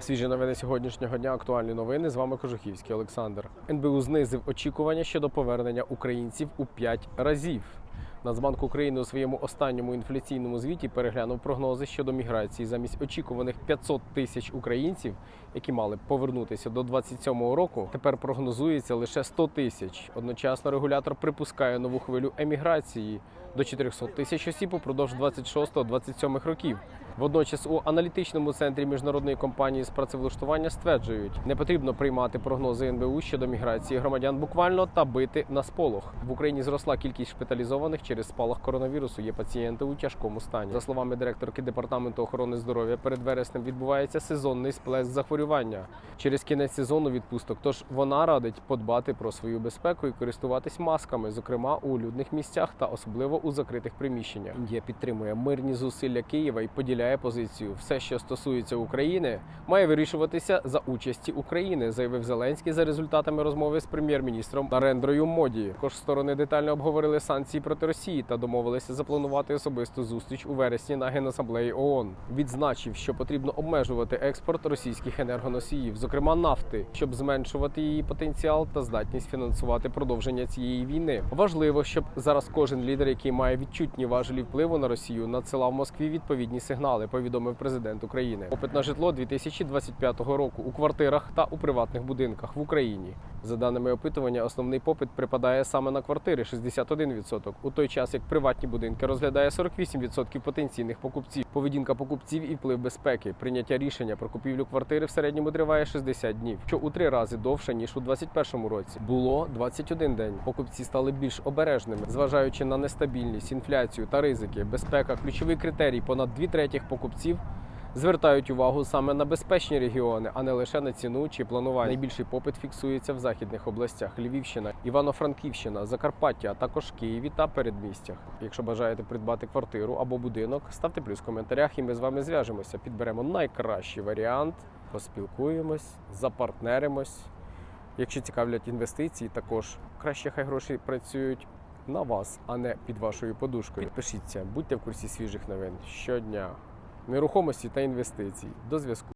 Свіжі новини сьогоднішнього дня. Актуальні новини. З вами Кожухівський Олександр. НБУ знизив очікування щодо повернення українців у 5 разів. Нацбанк України у своєму останньому інфляційному звіті переглянув прогнози щодо міграції замість очікуваних 500 тисяч українців, які мали б повернутися до 27-го року. Тепер прогнозується лише 100 тисяч. Одночасно регулятор припускає нову хвилю еміграції до 400 тисяч осіб упродовж 26-27 років. Водночас у аналітичному центрі міжнародної компанії з працевлаштування стверджують, не потрібно приймати прогнози НБУ щодо міграції громадян буквально та бити на сполох. В Україні зросла кількість шпиталізованих через спалах коронавірусу. Є пацієнти у тяжкому стані. За словами директорки департаменту охорони здоров'я, перед вереснем відбувається сезонний сплеск захворювання через кінець сезону відпусток. Тож вона радить подбати про свою безпеку і користуватись масками, зокрема у людних місцях та особливо у закритих приміщеннях. Індія підтримує мирні зусилля Києва і поділяє позицію. Все, що стосується України, має вирішуватися за участі України, заявив Зеленський за результатами розмови з прем'єр-міністром Нарендрою Моді. Також сторони детально обговорили санкції проти Росії та домовилися запланувати особисту зустріч у вересні на генасамблеї ООН. Відзначив, що потрібно обмежувати експорт російських енергоносіїв, зокрема нафти, щоб зменшувати її потенціал та здатність фінансувати продовження цієї війни. Важливо, щоб зараз кожен лідер, який має відчутні важелі впливу на Росію, надсилав Москві відповідні сигнали. Повідомив президент України. Попит на житло 2025 року у квартирах та у приватних будинках в Україні. За даними опитування, основний попит припадає саме на квартири 61%, у той час як приватні будинки розглядає 48% потенційних покупців. Поведінка покупців і вплив безпеки. Прийняття рішення про купівлю квартири в середньому триває 60 днів, що у три рази довше ніж у 2021 році. Було 21 день. Покупці стали більш обережними, зважаючи на нестабільність, інфляцію та ризики. Безпека ключовий критерій. Понад дві третіх покупців звертають увагу саме на безпечні регіони, а не лише на ціну чи планування. Найбільший попит фіксується в західних областях: Львівщина, Івано-Франківщина, Закарпаття, а також Києві та передмістях. Якщо бажаєте придбати квартиру або будинок, ставте плюс в коментарях, і ми з вами зв'яжемося. Підберемо найкращий варіант, поспілкуємось, запартнеримось. Якщо цікавлять інвестиції, також краще хай гроші працюють на вас, а не під вашою подушкою. Підпишіться, будьте в курсі свіжих новин щодня, нерухомості та інвестицій. До зв'язку.